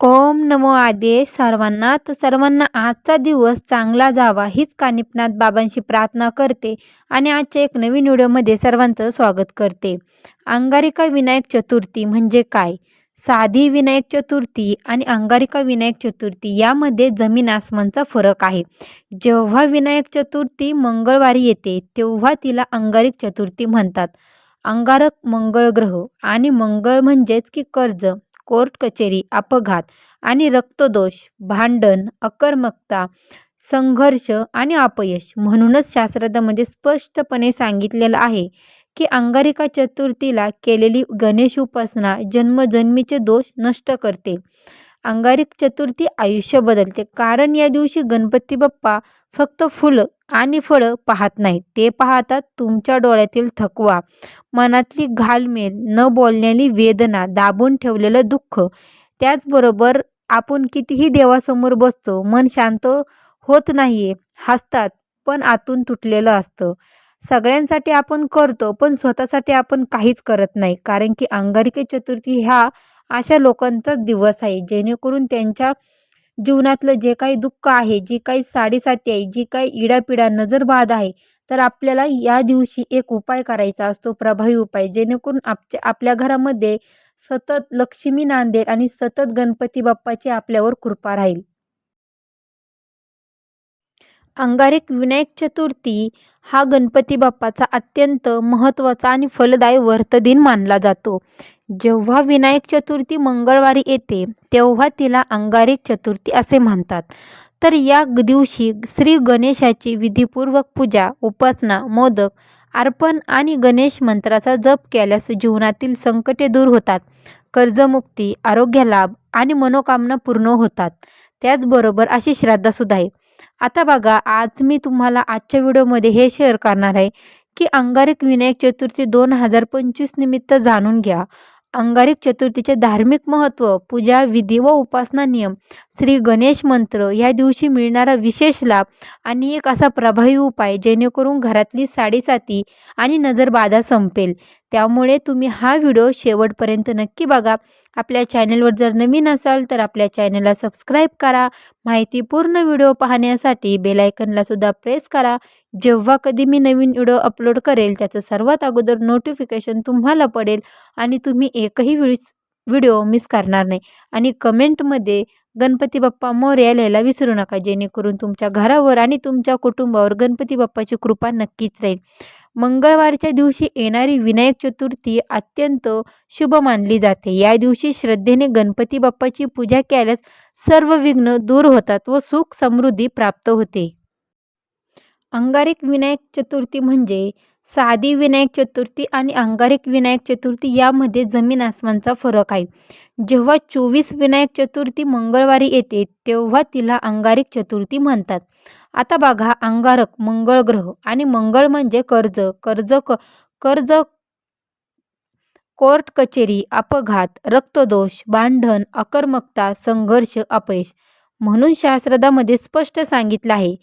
ओम नमो आदे सर्वांना. तर सर्वांना आजचा दिवस चांगला जावा हीच कानिपनाथ बाबांशी प्रार्थना करते आणि आजच्या एक नवीन व्हिडिओमध्ये सर्वांचं स्वागत करते. अंगारिका विनायक चतुर्थी म्हणजे काय? साधी विनायक चतुर्थी आणि अंगारिका विनायक चतुर्थी यामध्ये जमीन आसमानचा फरक आहे. जेव्हा विनायक चतुर्थी मंगळवारी येते तेव्हा तिला अंगारिक चतुर्थी म्हणतात. अंगारक मंगळ ग्रह आणि मंगळ म्हणजेच की कर्ज. कोर्ट कचेरी अपघात आणि रक्तदोष भांडण अकर्मकता संघर्ष आणि अपयश म्हणूनच शास्त्रामध्ये स्पष्टपणे सांगितलेलं आहे की अंगारिका चतुर्थीला केलेली गणेश उपासना जन्मजन्मीचे दोष नष्ट करते. अंगारिक चतुर्थी आयुष्य बदलते. कारण या दिवशी गणपती बाप्पा फक्त फुलं आणि फळं पाहत नाहीत. ते पाहतात तुमच्या डोळ्यातील थकवा मनातली घालमेल न बोलण्याली वेदना दाबून ठेवलेलं दुःख. त्याचबरोबर आपण कितीही देवासमोर बसतो मन शांत होत नाही आहे हसतात पण आतून तुटलेलं असतं. सगळ्यांसाठी आपण करतो पण स्वतःसाठी आपण काहीच करत नाही कारण की अंगारिके चतुर्थी ह्या अशा लोकांचाच दिवस आहे जेणेकरून त्यांच्या जीवनातलं जे काही दुःख आहे जी काही साडेसाती आहे जी काही इडापिडा नजरबाद आहे तर आपल्याला या दिवशी एक उपाय करायचा असतो प्रभावी उपाय. जेणेकरून आपच्या आपल्या घरामध्ये सतत लक्ष्मी नांदेल आणि सतत गणपती बाप्पाची आपल्यावर कृपा राहील. अंगारिक विनायक चतुर्थी हा गणपती बाप्पाचा अत्यंत महत्त्वाचा आणि फलदायी वर्तदिन मानला जातो. जेव्हा विनायक चतुर्थी मंगळवारी येते तेव्हा तिला अंगारिक चतुर्थी असे म्हणतात. तर या दिवशी श्री गणेशाची विधीपूर्वक पूजा उपासना मोदक अर्पण आणि गणेश मंत्राचा जप केल्यास जीवनातील संकटे दूर होतात. कर्जमुक्ती आरोग्य लाभ आणि मनोकामना पूर्ण होतात. त्याचबरोबर अशी श्रद्धासुद्धा आहे. आता बघा आज मी तुम्हाला आजच्या व्हिडिओमध्ये हे शेअर करणार आहे की अंगारिक विनायक चतुर्थी दोन हजार पंचवीस निमित्त जाणून घ्या. अंगारिक चतुर्थीचे धार्मिक महत्त्व पूजा विधी व उपासना नियम श्री गणेश मंत्र या दिवशी मिळणारा विशेष लाभ आणि एक असा प्रभावी उपाय जेणेकरून घरातली साडेसाती आणि नजरबाधा संपेल. त्यामुळे तुम्ही हा व्हिडिओ शेवटपर्यंत नक्की बघा. आपल्या चॅनलवर जर नवीन असाल तर आपल्या चॅनलला सबस्क्राईब करा. माहितीपूर्ण व्हिडिओ पाहण्यासाठी बेलायकनलासुद्धा प्रेस करा. जेव्हा कधी मी नवीन व्हिडिओ अपलोड करेल त्याचं सर्वात अगोदर नोटिफिकेशन तुम्हाला पडेल आणि तुम्ही एकही व्हिडिओ व्हिडिओ मिस करणार नाही. आणि कमेंटमध्ये गणपती बाप्पा मोर्या लिहायला विसरू नका जेणेकरून तुमच्या घरावर आणि तुमच्या कुटुंबावर गणपती बाप्पाची कृपा नक्कीच राहील. मंगळवारच्या दिवशी येणारी विनायक चतुर्थी अत्यंत शुभ मानली जाते. या दिवशी श्रद्धेने गणपती बाप्पाची पूजा केल्यास सर्व विघ्न दूर होतात व सुख समृद्धी प्राप्त होते. अंगारिक विनायक चतुर्थी म्हणजे साधी विनायक चतुर्थी आणि अंगारिक विनायक चतुर्थी यामध्ये जमीन आसमानचा फरक आहे. जेव्हा चोवीस विनायक चतुर्थी मंगळवारी येते तेव्हा तिला अंगारिक चतुर्थी म्हणतात. आता बघा अंगारक मंगळ ग्रह आणि मंगळ म्हणजे कर्ज कर्ज क कर्ज कोर्ट कचेरी अपघात रक्तदोष भांडण अकर्मकता संघर्ष अपयश. म्हणून शास्त्रदामध्ये स्पष्ट सांगितलं आहे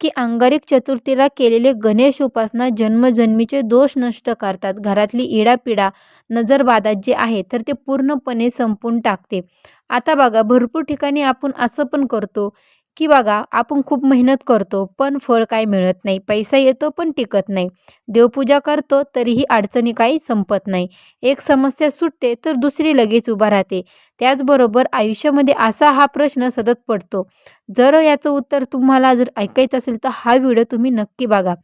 की अंगारिक चतुर्थीला केलेले गणेश उपासना जन्मजन्मीचे दोष नष्ट करतात. घरातली इडापिडा नजरबादात जे आहे तर ते पूर्णपणे संपून टाकते. आता बघा भरपूर ठिकाणी आपण असं पण करतो की बघा आपण खूप मेहनत करतो पण फळ काय मिळत नाही पैसा येतो पण टिकत नाही. देवपूजा करतो तरीही अडचणी काही संपत नाही. एक समस्या सुटते तर दुसरी लगेच उभा राहते. त्याचबरोबर आयुष्यामध्ये असा हा प्रश्न सतत पडतो. जर याचं उत्तर तुम्हाला जर ऐकायचं असेल तर हा व्हिडिओ तुम्ही नक्की बघा.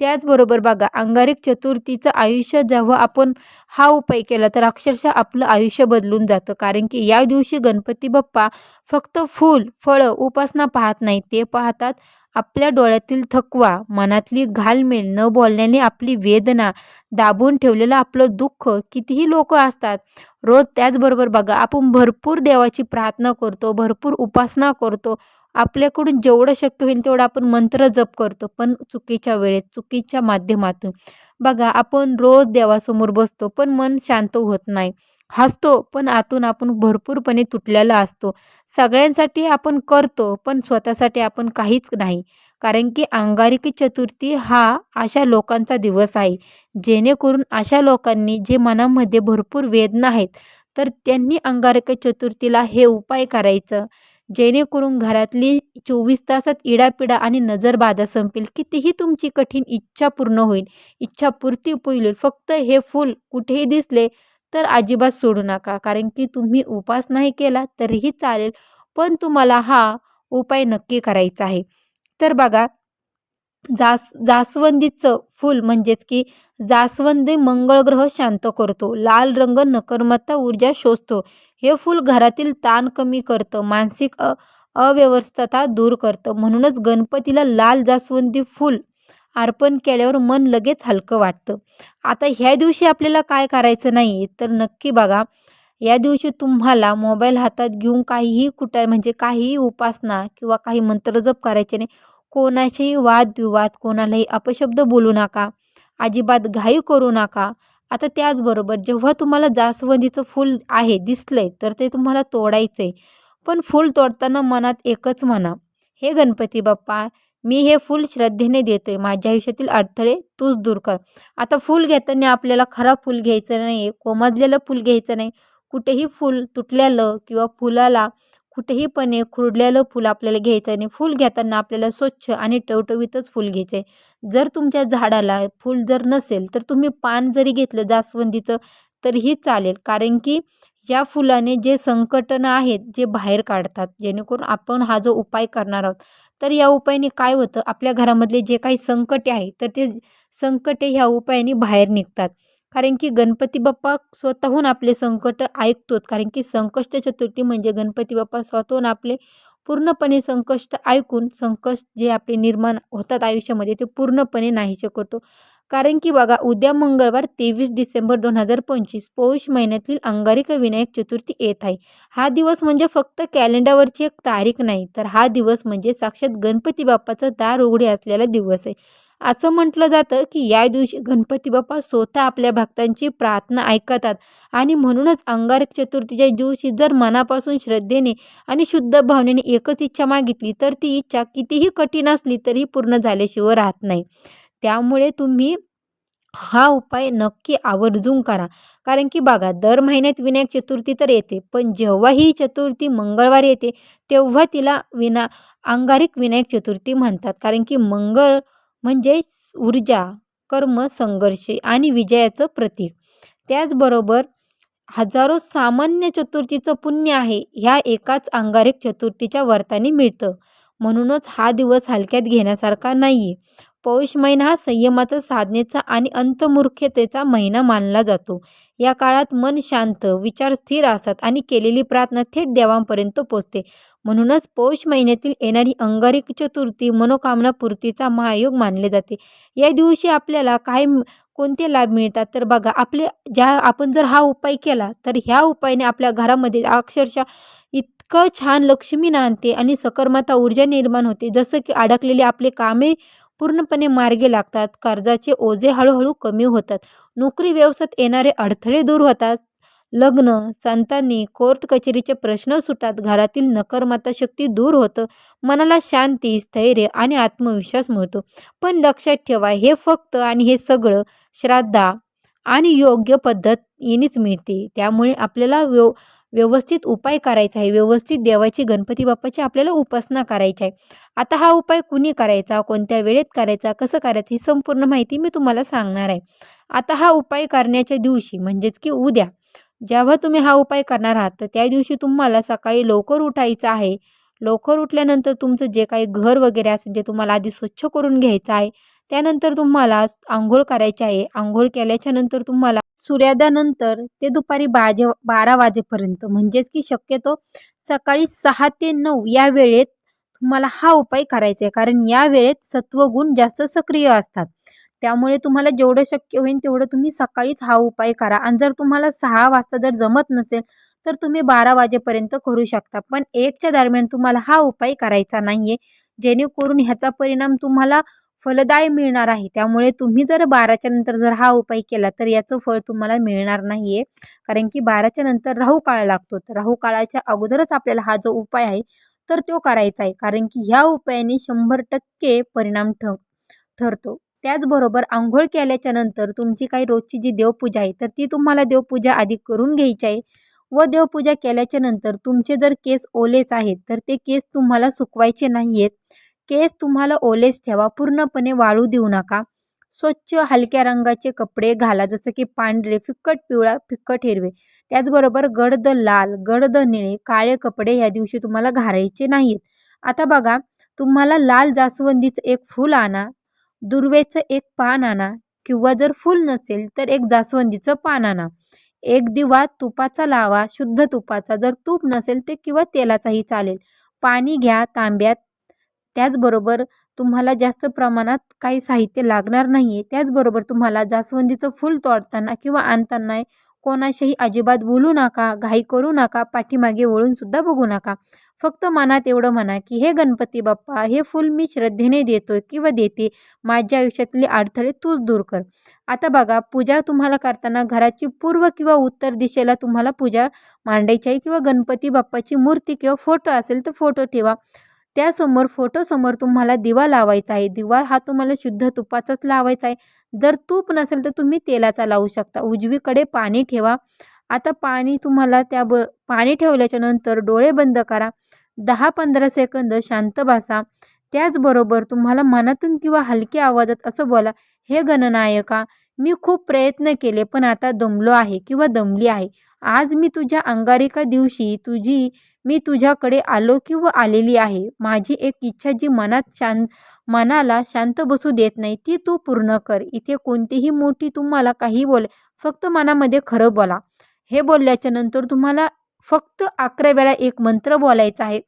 त्याचबरोबर बघा अंगारिक चतुर्थीचं आयुष्य जेव्हा आपण हा उपाय केला तर अक्षरशः आपलं आयुष्य बदलून जातं. कारण की या दिवशी गणपती बाप्पा फक्त फूल फळं उपासना पाहत नाही. ते पाहतात आपल्या डोळ्यातील थकवा मनातली घालमेल न बोलण्याने आपली वेदना दाबून ठेवलेलं आपलं दुःख कितीही लोक असतात. रोज त्याचबरोबर बघा आपण भरपूर देवाची प्रार्थना करतो भरपूर उपासना करतो. आपल्याकडून जेवढं शक्य होईल तेवढं आपण मंत्र जप करतो पण चुकीच्या वेळेत चुकीच्या माध्यमातून. बघा आपण रोज देवासमोर बसतो पण मन शांत होत नाही. हसतो पण आतून आपण भरपूरपणे तुटलेला असतो. सगळ्यांसाठी आपण करतो पण स्वतःसाठी आपण काहीच नाही. कारण की अंगारिकी चतुर्थी हा अशा लोकांचा दिवस आहे. जेणेकरून अशा लोकांनी जे मनामध्ये भरपूर वेदना आहेत तर त्यांनी अंगारक चतुर्थीला हे उपाय करायचं. जेणेकरून घरातली चोवीस तासात इडापिडा आणि नजरबाधा संपेल. कितीही तुमची कठीण इच्छा पूर्ण होईल इच्छापूर्ती होईल फक्त हे फूल कुठेही दिसले तर अजिबात सोडू नका. कारण की तुम्ही उपास नाही केला तरीही चालेल पण तुम्हाला हा उपाय नक्की करायचा आहे. तर बघा जास जास्वंदीचं फूल म्हणजेच की जास्वंदी मंगळ ग्रह शांत करतो. लाल रंग नकर्मता ऊर्जा शोषतो. हे फूल घरातील ताण कमी करतं मानसिक अ अव्यवस्थता दूर करतं. म्हणूनच गणपतीला लाल जास्वंदी फूल अर्पण केल्यावर मन लगेच हलकं वाटतं. आता ह्या दिवशी आपल्याला काय करायचं नाही तर नक्की बघा या दिवशी तुम्हाला मोबाईल हातात घेऊन काहीही कुठं म्हणजे काहीही उपासना किंवा काही मंत्रजप करायचे नाही. कोणाचेही वादविवाद कोणालाही अपशब्द बोलू नका. अजिबात घाई करू नका. आता त्याचबरोबर जेव्हा तुम्हाला जास्वंदीचं फूल आहे दिसलंय तर ते तुम्हाला तोडायचं आहे पण फूल तोडताना मनात एकच म्हणा हे गणपती बाप्पा मी हे फूल श्रद्धेने देतो आहे माझ्या आयुष्यातील अडथळे तूच दूर कर. आता फूल घेताना आपल्याला खराब फूल घ्यायचं नाही कोमजलेलं फूल घ्यायचं नाही. कुठेही फूल तुटलेलं किंवा फुलाला कुठेही पणे खुरडलेलं फूल आपल्याला घ्यायचं आणि फूल घेताना आपल्याला स्वच्छ आणि टवटवीतच फूल घ्यायचं आहे जर तुमच्या झाडाला फूल जर नसेल तर तुम्ही पान जरी घेतलं जास्वंदीचं तरीही चालेल. कारण की या फुलाने जे संकटनं आहेत जे बाहेर काढतात जेणेकरून आपण हा जो उपाय करणार आहोत तर या उपायाने काय होतं? आपल्या घरामधले जे काही संकटे आहे तर ते संकटे ह्या उपायाने बाहेर निघतात. कारण की गणपती बाप्पा स्वतःहून आपले संकट ऐकतोत. कारण की संकष्ट चतुर्थी म्हणजे गणपती बाप्पा स्वतःहून आपले पूर्णपणे संकष्ट ऐकून संकष्ट जे आपले निर्माण होतात आयुष्यामध्ये ते पूर्णपणे नाहीसे करतो. कारण की बघा उद्या मंगळवार तेवीस डिसेंबर दोन हजार पंचवीस पौष महिन्यातील अंगारिक विनायक चतुर्थी येत आहे. हा दिवस म्हणजे फक्त कॅलेंडरवरची एक तारीख नाही तर हा दिवस म्हणजे साक्षात गणपती बाप्पाचा दार उघडे असलेला दिवस आहे. असं म्हटलं जातं की या दिवशी गणपती बाप्पा स्वतः आपल्या भक्तांची प्रार्थना ऐकतात. आणि म्हणूनच अंगारक चतुर्थीच्या दिवशी जर मनापासून श्रद्धेने आणि शुद्ध भावनेने एकच इच्छा मागितली तर ती इच्छा कितीही कठीण असली तरी पूर्ण झाल्याशिवाय राहत नाही. त्यामुळे तुम्ही हा उपाय नक्की आवर्जून करा. कारण की बघा दर महिन्यात विनायक चतुर्थी तर येते पण जेव्हा ही चतुर्थी मंगळवारी येते तेव्हा तिला विना अंगारिक विनायक चतुर्थी म्हणतात. कारण की मंगळ म्हणजे ऊर्जा कर्म संघर्ष आणि विजयाचं प्रतीक. त्याचबरोबर हजारो सामान्य चतुर्थीचं पुण्य आहे ह्या एकाच अंगारिक चतुर्थीच्या वर्ताने मिळतं. म्हणूनच हा दिवस हलक्यात घेण्यासारखा नाही आहे पौष महिना हा संयमाचा साधनेचा आणि अंतमूर्खतेचा महिना मानला जातो. या काळात मन शांत विचार स्थिर असतात आणि केलेली प्रार्थना थेट देवांपर्यंत पोचते. म्हणूनच पौष महिन्यातील येणारी अंगारिक चतुर्थी मनोकामना पूर्तीचा महायोग मानले जाते. या दिवशी आपल्याला काय कोणते लाभ मिळतात? तर बघा आपले ज्या आपण जर हा उपाय केला तर ह्या उपायाने आपल्या घरामध्ये अक्षरशः इतकं छान लक्ष्मी नांदते आणि सकर्माता ऊर्जा निर्माण होते. जसं की अडकलेले आपले कामे पूर्णपणे मार्गे लागतात कर्जाचे ओझे हळूहळू कमी होतात. नोकरी व्यवसायात येणारे अडथळे दूर होतात. लग्न संतांनी कोर्ट कचेरीचे प्रश्न सुटतात घरातील नकरमाता शक्ती दूर होतं मनाला शांती स्थैर्य आणि आत्मविश्वास मिळतो. पण लक्षात ठेवा हे फक्त आणि हे सगळं श्राद्धा आणि योग्य पद्धत येणीच मिळते. त्यामुळे आपल्याला व्यव व्यवस्थित उपाय करायचा आहे. व्यवस्थित देवाची गणपती बाप्पाची आपल्याला उपासना करायची आहे. आता हा उपाय कुणी करायचा कोणत्या वेळेत करायचा कसं करायचं ही संपूर्ण माहिती मी तुम्हाला सांगणार आहे. आता हा उपाय करण्याच्या दिवशी म्हणजेच की उद्या जेव्हा तुम्ही हा उपाय करणार आहात तर त्या दिवशी तुम्हाला सकाळी लवकर उठायचं आहे. लवकर उठल्यानंतर तुमचं जे काही घर वगैरे असेल ते तुम्हाला आधी स्वच्छ करून घ्यायचं आहे त्यानंतर तुम्हाला आंघोळ करायची आहे. आंघोळ केल्याच्यानंतर तुम्हाला सूर्यादानंतर ते दुपारी बाजे बारा वाजेपर्यंत. म्हणजेच की शक्यतो सकाळी सहा ते नऊ या वेळेत तुम्हाला हा उपाय करायचा आहे. कारण या वेळेत सत्वगुण जास्त सक्रिय असतात. त्यामुळे तुम्हाला जेवढं शक्य होईल तेवढं तुम्ही सकाळीच हा उपाय करा. आणि जर तुम्हाला सहा वाजता जर जमत नसेल तर तुम्ही बारा वाजेपर्यंत करू शकता. पण एकच्या दरम्यान तुम्हाला हा उपाय करायचा नाही आहे जेणेकरून ह्याचा परिणाम तुम्हाला फलदाय मिळणार आहे. त्यामुळे तुम्ही जर बाराच्या नंतर जर हा उपाय केला तर याचं फळ तुम्हाला मिळणार नाही आहे कारण की बाराच्या नंतर राहू काळ लागतो. तर राहू काळाच्या अगोदरच आपल्याला हा जो उपाय आहे तर तो करायचा आहे. कारण की ह्या उपायाने शंभर टक्के परिणाम ठ ठरतो. त्याचबरोबर आंघोळ केल्याच्यानंतर तुमची काही रोजची जी देवपूजा आहे तर ती तुम्हाला देवपूजा आधी करून घ्यायची आहे व देवपूजा केल्याच्यानंतर तुमचे जर केस ओलेच आहेत तर ते केस तुम्हाला सुकवायचे नाही आहेत केस तुम्हाला ओलेच ठेवा पूर्णपणे वाळू देऊ नका. स्वच्छ हलक्या रंगाचे कपडे घाला जसं की पांढरे फिक्कट पिवळा फिक्कट हिरवे. त्याचबरोबर गडद लाल गडद निळे काळे कपडे ह्या दिवशी तुम्हाला घालायचे नाहीत आता बघा तुम्हाला लाल जास्वंदीचं एक फूल आणा दुर्वेचं एक पान आणा किंवा जर फूल नसेल तर एक जास्वंदीचं पान आणा एक दिवा तुपाचा लावा शुद्ध तुपाचा. जर तूप नसेल ते किंवा तेलाचाही चालेल. पाणी घ्या तांब्यात. त्याचबरोबर तुम्हाला जास्त प्रमाणात काही साहित्य लागणार नाही आहे त्याचबरोबर तुम्हाला जास्वंदीचं फूल तोडताना किंवा आणताना कोणाशीही अजिबात बोलू नका घाई करू नका पाठीमागे वळूनसुद्धा बघू नका. फक्त मनात एवढं म्हणा की हे गणपती बाप्पा हे फूल मी श्रद्धेने देतोय किंवा देते माझ्या आयुष्यातले अडथळे तूच दूर कर. आता बघा पूजा तुम्हाला करताना घराची पूर्व किंवा उत्तर दिशेला तुम्हाला पूजा मांडायची आहे किंवा गणपती बाप्पाची मूर्ती किंवा फोटो असेल तर फोटो ठेवा. त्यासमोर फोटोसमोर तुम्हाला दिवा लावायचा आहे. दिवा हा तुम्हाला शुद्ध तुपाचाच लावायचा आहे. जर तूप नसेल तर तुम्ही तेलाचा लावू शकता. उजवीकडे पाणी ठेवा. आता पाणी तुम्हाला त्या ब पाणी ठेवल्याच्या नंतर डोळे बंद करा. दहा पंधरा सेकंद शांत बसा. त्याचबरोबर तुम्हाला मनातून किंवा हलक्या आवाजात असं बोला हे गणनायका मी खूप प्रयत्न केले पण आता दमलो आहे किंवा दमली आहे. आज मी तुझ्या अंगारिका दिवशी तुझी मी तुझ्याकडे आलो किंवा आलेली आहे. माझी एक इच्छा जी मनात शांत मनाला शांत बसू देत नाही ती तू पूर्ण कर. इथे कोणतीही मोठी तुम्हाला काही बोल फक्त मनामध्ये खरं बोला. हे बोलल्याच्या नंतर तुम्हाला फक्त अकरा वेळा एक मंत्र बोलायचा आहे.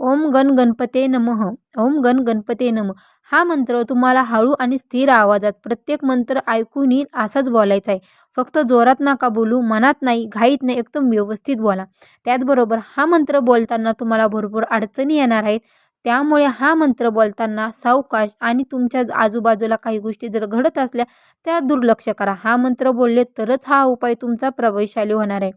ओम गण गणपते नमः ओम गण गणपते नम. हा मंत्र तुम्हाला हळू आणि स्थिर आवाजात प्रत्येक मंत्र ऐकून येईल असाच बोलायचा आहे. फक्त जोरात नका बोलू मनात नाही घाईत नाही एकदम व्यवस्थित बोला. त्याचबरोबर हा मंत्र बोलताना तुम्हाला भरपूर अडचणी येणार आहेत. त्यामुळे हा मंत्र बोलताना सावकाश आणि तुमच्या आजूबाजूला काही गोष्टी जर घडत असल्या त्या दुर्लक्ष करा. हा मंत्र बोलले तरच हा उपाय तुमचा प्रभावशाली होणार आहे.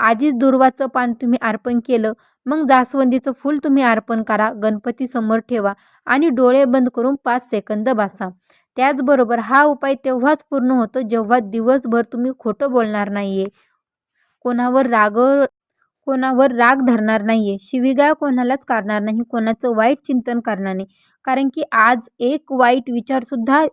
आधीच दुर्वाचं पान तुम्ही अर्पण केलं मग जास्वंदीचं फूल तुम्ही अर्पण करा गणपती समोर ठेवा आणि डोळे बंद करून पाच सेकंद बसा. त्याचबरोबर हा उपाय तेव्हाच पूर्ण होतो जेव्हा दिवसभर तुम्ही खोटं बोलणार नाही आहे कोणावर राग कोणावर राग धरणार नाही आहे शिवीगाळ कोणालाच करणार नाही. कोणाचं वाईट चिंतन करणार नाही. कारण की आज एक वाईट विचारसुद्धा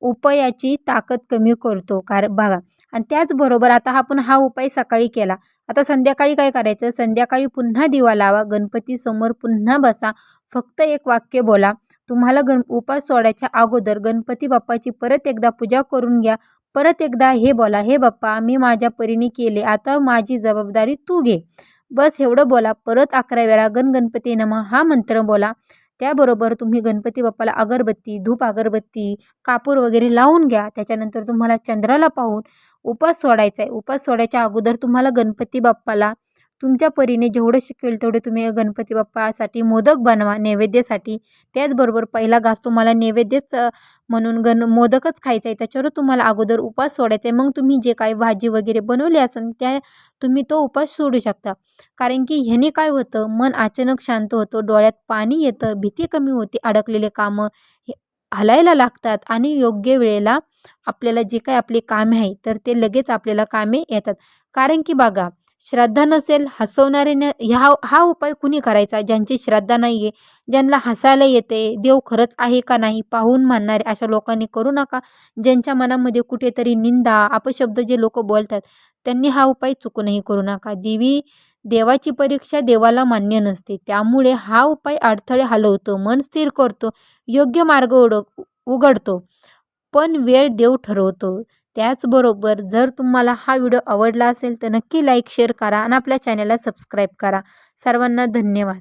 उपायाची ताकद कमी करतो. कार बघा. आणि त्याचबरोबर आता आपण हा उपाय सकाळी केला. आता संध्याकाळी काय करायचं? संध्याकाळी पुन्हा दिवा लावा. गणपतीसमोर पुन्हा बसा. फक्त एक वाक्य बोला. तुम्हाला गण उपास सोडायच्या अगोदर गणपती बाप्पाची परत एकदा पूजा करून घ्या. परत एकदा हे बोला. हे बाप्पा मी माझ्या परीने केले. आता माझी जबाबदारी तू घे. बस एवढं बोला परत अकरा वेळा गण गणपती नमा हा मंत्र बोला. त्याबरोबर तुम्ही गणपती बाप्पाला अगरबत्ती धूप अगरबत्ती कापूर वगैरे लावून घ्या. त्याच्यानंतर तुम्हाला चंद्राला पाहून उपास सोडायचा आहे उपास सोडायच्या अगोदर तुम्हाला गणपती बाप्पाला तुमच्या परीने जेवढं शिकेल तेवढे तुम्ही गणपती बाप्पासाठी मोदक बनवा नैवेद्यासाठी. त्याचबरोबर पहिला घास तुम्हाला नैवेद्यच म्हणून गण मोदकच खायचा आहे त्याच्यावर तुम्हाला अगोदर उपास सोडायचा आहे. मग तुम्ही जे काही भाजी वगैरे बनवली असेल त्या तुम्ही तो उपास सोडू शकता. कारण की ह्याने काय होतं मन अचानक शांत होतं डोळ्यात पाणी येतं भीती कमी होते अडकलेले कामं हे हलायला लागतात आणि योग्य वेळेला आपल्याला जे काही आपले कामे आहे तर ते लगेच आपल्याला कामे येतात. कारण की बघा श्रद्धा नसेल हसवणारे न ह्या हा उपाय कुणी करायचा? ज्यांची श्रद्धा नाही आहे ज्यांना हसायला येते देव खरंच आहे का नाही पाहून मानणारे अशा लोकांनी करू नका. ज्यांच्या मनामध्ये कुठेतरी निंदा अपशब्द जे लोक बोलतात त्यांनी हा उपाय चुकूनही करू नका. देवी देवाची परीक्षा देवाला मान्य नसते. त्यामुळे हा उपाय अडथळे हलवतो मन स्थिर करतो योग्य मार्ग ओढ उघडतो. पण वेळ देव ठरवतो. त्याचबरोबर जर तुम्हाला हा व्हिडिओ आवडला असेल तर नक्की लाईक शेअर करा आणि आपल्या चॅनलला सबस्क्राईब करा. सर्वांना धन्यवाद.